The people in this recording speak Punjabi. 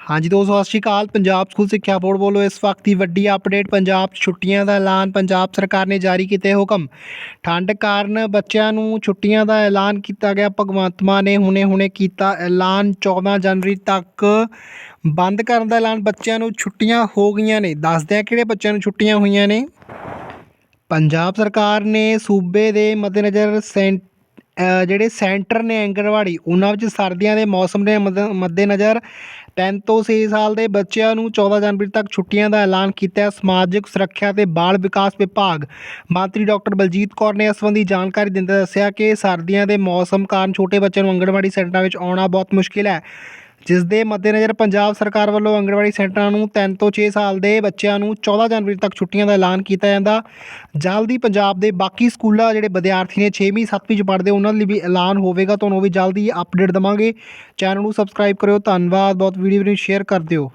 ਹਾਂਜੀ ਦੋਸਤੋ, ਸਤਿ ਸ਼੍ਰੀ ਅਕਾਲ। ਪੰਜਾਬ ਸਕੂਲ ਸਿੱਖਿਆ ਬੋਰਡ ਵੱਲੋਂ ਇਸ ਵਕਤ ਦੀ ਵੱਡੀ ਅਪਡੇਟ, ਪੰਜਾਬ 'ਚ ਛੁੱਟੀਆਂ ਦਾ ਐਲਾਨ ਪੰਜਾਬ ਸਰਕਾਰ ਨੇ ਜਾਰੀ ਕੀਤੇ ਹੁਕਮ। ਠੰਡ ਕਾਰਨ ਬੱਚਿਆਂ ਨੂੰ ਛੁੱਟੀਆਂ ਦਾ ਐਲਾਨ ਕੀਤਾ ਗਿਆ। ਭਗਵੰਤ ਮਾਨ ਨੇ ਹੁਣੇ-ਹੁਣੇ ਕੀਤਾ ਐਲਾਨ। 14 ਜਨਵਰੀ ਤੱਕ ਬੰਦ ਕਰਨ ਦਾ ਐਲਾਨ। ਬੱਚਿਆਂ ਨੂੰ ਛੁੱਟੀਆਂ ਹੋ ਗਈਆਂ ਨੇ। ਦੱਸਦੇ ਆ ਕਿਹੜੇ ਬੱਚਿਆਂ ਨੂੰ ਛੁੱਟੀਆਂ ਹੋਈਆਂ ਨੇ। ਪੰਜਾਬ ਸਰਕਾਰ ਨੇ ਸੂਬੇ ਦੇ ਮੱਦੇਨਜ਼ਰ ਸੈਂ ਜਿਹੜੇ ਸੈਂਟਰ ਨੇ ਆਂਗਣਵਾੜੀ, ਉਹਨਾਂ ਵਿੱਚ ਸਰਦੀਆਂ ਦੇ ਮੌਸਮ ਦੇ ਮੱਦ- ਮੱਦੇਨਜ਼ਰ 3 ਤੋਂ 6 ਸਾਲ ਦੇ ਬੱਚਿਆਂ ਨੂੰ 14 ਜਨਵਰੀ ਤੱਕ ਛੁੱਟੀਆਂ ਦਾ ਐਲਾਨ ਕੀਤਾ ਹੈ ਸਮਾਜਿਕ ਸੁਰੱਖਿਆ ਤੇ ਬਾਲ ਵਿਕਾਸ ਵਿਭਾਗ। ਮੰਤਰੀ ਡਾਕਟਰ ਬਲਜੀਤ ਕੌਰ ਨੇ ਇਸ ਸੰਬੰਧੀ ਜਾਣਕਾਰੀ ਦਿੰਦੇ ਦੱਸਿਆ ਕਿ ਸਰਦੀਆਂ ਦੇ ਮੌਸਮ ਕਾਰਨ ਛੋਟੇ ਬੱਚਿਆਂ ਨੂੰ ਆਂਗਣਵਾੜੀ ਸੈਂਟਰਾਂ ਵਿੱਚ ਆਉਣਾ ਬਹੁਤ ਮੁਸ਼ਕਿਲ ਹੈ। ਜਿਸ ਦੇ ਮੱਦੇਨਜ਼ਰ ਪੰਜਾਬ ਸਰਕਾਰ ਵੱਲੋਂ ਆਂਗਣਵਾੜੀ ਸੈਂਟਰਾਂ ਨੂੰ 3 ਤੋਂ 6 ਸਾਲ ਦੇ ਬੱਚਿਆਂ ਨੂੰ 14 ਜਨਵਰੀ ਤੱਕ ਛੁੱਟੀਆਂ ਦਾ ਐਲਾਨ ਕੀਤਾ ਜਾਂਦਾ। ਜਲਦੀ ਪੰਜਾਬ ਦੇ ਬਾਕੀ ਸਕੂਲਾਂ ਜਿਹੜੇ ਵਿਦਿਆਰਥੀ ਨੇ 6ਵੀਂ 7ਵੀਂ ਚ ਪੜ੍ਹਦੇ, ਉਹਨਾਂ ਲਈ ਵੀ ਐਲਾਨ ਹੋਵੇਗਾ, ਤੁਹਾਨੂੰ ਉਹ ਵੀ ਜਲਦੀ ਅਪਡੇਟ ਦਵਾਂਗੇ। ਚੈਨਲ ਨੂੰ ਸਬਸਕ੍ਰਾਈਬ ਕਰਿਓ, ਧੰਨਵਾਦ, ਬਹੁਤ ਵੀਡੀਓ ਨੂੰ ਸ਼ੇਅਰ ਕਰ ਦਿਓ।